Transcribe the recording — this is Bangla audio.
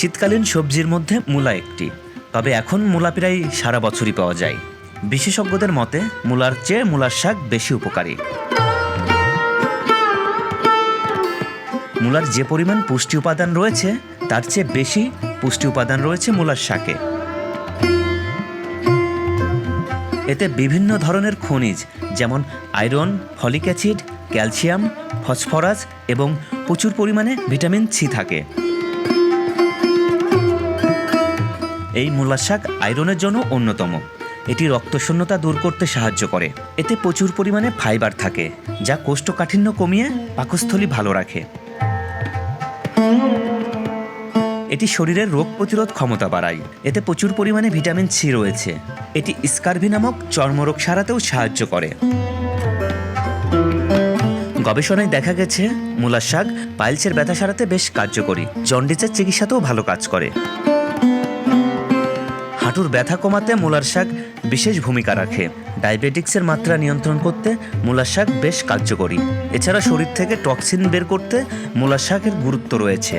শীতকালীন সবজির মধ্যে মূলা একটি। তবে এখন মূলা প্রায় সারা বছরই পাওয়া যায়। বিশেষজ্ঞদের মতে, মূলার চেয়ে মূলার শাক বেশি উপকারী। মূলার যে পরিমাণ পুষ্টি উপাদান রয়েছে, তার চেয়ে বেশি পুষ্টি উপাদান রয়েছে মূলার শাকে। এতে বিভিন্ন ধরনের খনিজ, যেমন iron, folic acid, calcium, phosphorus এবং প্রচুর পরিমাণে ভিটামিন সি থাকে। এই মূলার শাক আয়রনের জন্য অন্যতম। এটি রক্তশূন্যতা দূর করতে সাহায্য করে। এতে প্রচুর পরিমাণে ফাইবার থাকে, যা কোষ্ঠকাঠিন্য কমিয়ে পাকস্থলী ভালো রাখে। এটি শরীরের রোগ প্রতিরোধ ক্ষমতা বাড়ায়। এতে প্রচুর পরিমাণে ভিটামিন সি রয়েছে। এটি স্কারভি নামক চর্মরোগ সারাতেও সাহায্য করে। গবেষণায় দেখা গেছে মূলার শাক পাইলসের ব্যথা সারাতে বেশ কার্যকরী। জন্ডিসের চিকিৎসাতেও ভালো কাজ করে। হাঁটুর ব্যথা কমাতে মূলার শাক বিশেষ ভূমিকা রাখে। ডায়াবেটিক্সের মাত্রা নিয়ন্ত্রণ করতে মূলার শাক বেশ কার্যকরী। এছাড়া শরীর থেকে টক্সিন বের করতে মূলার শাকের গুরুত্ব রয়েছে।